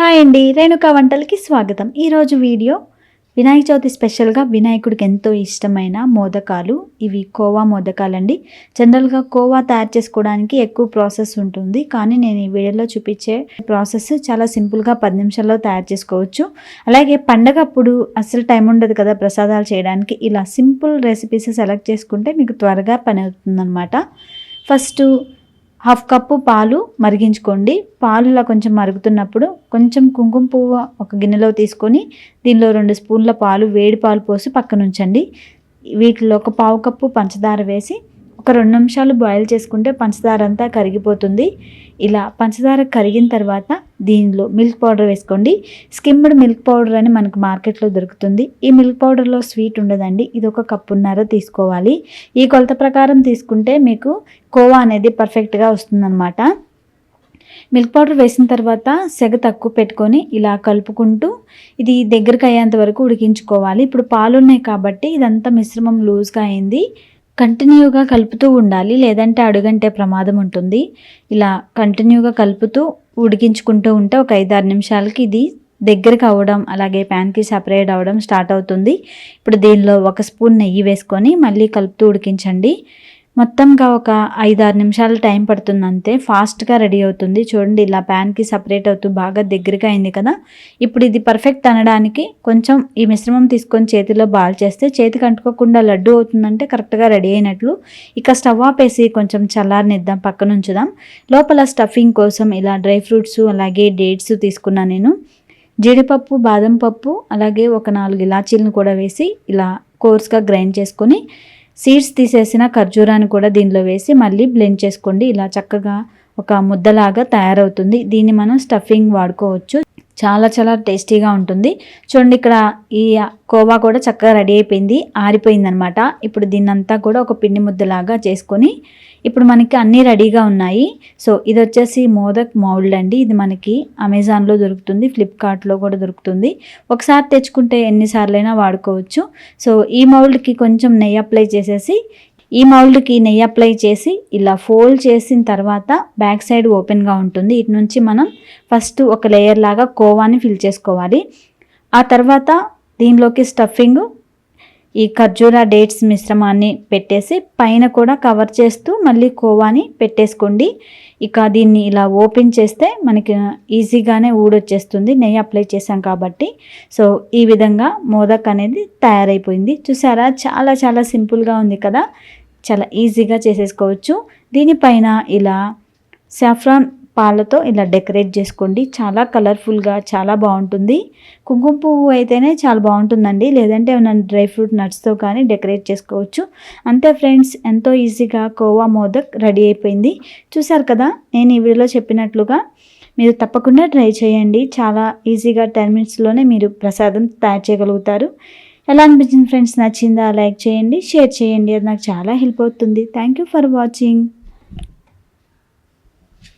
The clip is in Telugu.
హాయ్ అండి రేణుకా వంటలకి స్వాగతం. ఈరోజు వీడియో వినాయక చవితి స్పెషల్గా వినాయకుడికి ఎంతో ఇష్టమైన మోదకాలు. ఇవి కోవా మోదకాలండి. జనరల్గా కోవా తయారు చేసుకోవడానికి ఎక్కువ ప్రాసెస్ ఉంటుంది. కానీ నేను ఈ వీడియోలో చూపించే ప్రాసెస్ చాలా సింపుల్గా పది నిమిషాల్లో తయారు చేసుకోవచ్చు. అలాగే పండగ అప్పుడు అసలు టైం ఉండదు కదా ప్రసాదాలు చేయడానికి. ఇలా సింపుల్ రెసిపీస్ సెలెక్ట్ చేసుకుంటే మీకు త్వరగా పని అవుతుందన్నమాట. ఫస్ట్ హాఫ్ కప్పు పాలు మరిగించుకోండి. పాలు ఇలా కొంచెం మరుగుతున్నప్పుడు కొంచెం కుంకుమ పువ్వు ఒక గిన్నెలో తీసుకొని దీనిలో రెండు స్పూన్ల పాలు వేడి పాలు పోసి పక్కన ఉంచండి వీటిలో ఒక పావు కప్పు పంచదార వేసి ఒక రెండు నిమిషాలు బాయిల్ చేసుకుంటే పంచదార అంతా కరిగిపోతుంది. ఇలా పంచదార కరిగిన తర్వాత దీనిలో మిల్క్ పౌడర్ వేసుకోండి. స్కిమ్డ్ మిల్క్ పౌడర్ అని మనకు మార్కెట్లో దొరుకుతుంది. ఈ మిల్క్ పౌడర్లో స్వీట్ ఉండదండి. ఇది ఒక కప్పున్నర తీసుకోవాలి. ఈ కొలత ప్రకారం తీసుకుంటే మీకు కోవా అనేది పర్ఫెక్ట్గా వస్తుందన్నమాట. మిల్క్ పౌడర్ వేసిన తర్వాత సెగ తక్కువ పెట్టుకొని ఇలా కలుపుకుంటూ ఇది దగ్గరికి అయ్యేంత వరకు ఉడికించుకోవాలి. ఇప్పుడు పాలు ఉన్నాయి కాబట్టి ఇదంతా మిశ్రమం లూజ్గా అయింది. కంటిన్యూగా కలుపుతూ ఉండాలి లేదంటే అడుగంటే ప్రమాదం ఉంటుంది. ఇలా కంటిన్యూగా కలుపుతూ ఉడికించుకుంటూ ఉంటే ఒక ఐదారు నిమిషాలకి ఇది దగ్గరికి అవ్వడం అలాగే ప్యాన్కి సపరేట్ అవ్వడం స్టార్ట్ అవుతుంది. ఇప్పుడు దీనిలో ఒక స్పూన్ నెయ్యి వేసుకొని మళ్ళీ కలుపుతూ ఉడికించండి. మొత్తంగా ఒక ఐదారు నిమిషాలు టైం పడుతుంది అంతే ఫాస్ట్గా రెడీ అవుతుంది. చూడండి ఇలా ప్యాన్కి సపరేట్ అవుతూ బాగా దగ్గరగా అయింది కదా. ఇప్పుడు ఇది పర్ఫెక్ట్ అనడానికి కొంచెం ఈ మిశ్రమం తీసుకొని చేతిలో బాల్ చేస్తే చేతికి అంటుకోకుండా లడ్డు అవుతుందంటే కరెక్ట్గా రెడీ అయినట్లు. ఇక స్టవ్ ఆపేసి కొంచెం చల్లారనిద్దాం పక్కన ఉంచుదాం. లోపల స్టఫింగ్ కోసం ఇలా డ్రై ఫ్రూట్స్ అలాగే డేట్స్ తీసుకున్నాను నేను. జీడిపప్పు బాదం పప్పు అలాగే ఒక నాలుగు ఇలాచీలను కూడా వేసి ఇలా కోర్స్గా గ్రైండ్ చేసుకొని సీడ్స్ తీసేసిన ఖర్జూరాన్ని కూడా దీనిలో వేసి మళ్ళీ బ్లెండ్ చేసుకోండి. ఇలా చక్కగా ఒక ముద్దలాగా తయారవుతుంది. దీన్ని మనం స్టఫింగ్ వాడుకోవచ్చు. చాలా చాలా టేస్టీగా ఉంటుంది. చూడండి ఇక్కడ ఈ కోవా కూడా చక్కగా రెడీ అయిపోయింది ఆరిపోయింది అనమాట ఇప్పుడు దీన్నంతా కూడా ఒక పిండి ముద్దలాగా చేసుకొని ఇప్పుడు మనకి అన్నీ రెడీగా ఉన్నాయి. సో ఇది వచ్చేసి మోదక్ మౌల్డ్ అండి. ఇది మనకి అమెజాన్లో దొరుకుతుంది ఫ్లిప్కార్ట్లో కూడా దొరుకుతుంది. ఒకసారి తెచ్చుకుంటే ఎన్నిసార్లైనా వాడుకోవచ్చు. సో ఈ మౌల్డ్కి కొంచెం నెయ్యి అప్లై చేసేసి ఈ మౌల్డ్కి నెయ్యి అప్లై చేసి ఇలా ఫోల్డ్ చేసిన తర్వాత బ్యాక్ సైడ్ ఓపెన్గా ఉంటుంది. ఇటు నుంచి మనం ఫస్ట్ ఒక లేయర్ లాగా కోవాని ఫిల్ చేసుకోవాలి. ఆ తర్వాత దీనిలోకి స్టఫింగ్ ఈ ఖర్జూరా డేట్స్ మిశ్రమాన్ని పెట్టేసి పైన కూడా కవర్ చేస్తూ మళ్ళీ కోవాని పెట్టేసుకోండి. ఇక దీన్ని ఇలా ఓపెన్ చేస్తే మనకి ఈజీగానే ఊడొచ్చేస్తుంది. నెయ్యి అప్లై చేసాం కాబట్టి. సో ఈ విధంగా మోదక్ అనేది తయారైపోయింది. చూసారా? చాలా చాలా సింపుల్గా ఉంది కదా? చాలా ఈజీగా చేసేసుకోవచ్చు. దీనిపైన ఇలా సాఫ్రాన్ పాలతో ఇలా డెకరేట్ చేసుకోండి. చాలా కలర్ఫుల్గా చాలా బాగుంటుంది. కుంకుమ పువ్వు అయితేనే చాలా బాగుంటుందండి. లేదంటే ఏమైనా డ్రై ఫ్రూట్ నట్స్తో కానీ డెకరేట్ చేసుకోవచ్చు. అంతే ఫ్రెండ్స్ ఎంతో ఈజీగా కోవా మోదక్ రెడీ అయిపోయింది. చూసారు కదా నేను ఈ వీడియోలో చెప్పినట్లుగా మీరు తప్పకుండా ట్రై చేయండి. చాలా ఈజీగా టెన్ మినిట్స్లోనే మీరు ప్రసాదం తయారు చేయగలుగుతారు. ఎలా అనిపించింది ఫ్రెండ్స్ నచ్చిందా లైక్ చేయండి షేర్ చేయండి. అది నాకు చాలా హెల్ప్ అవుతుంది. Thank you for watching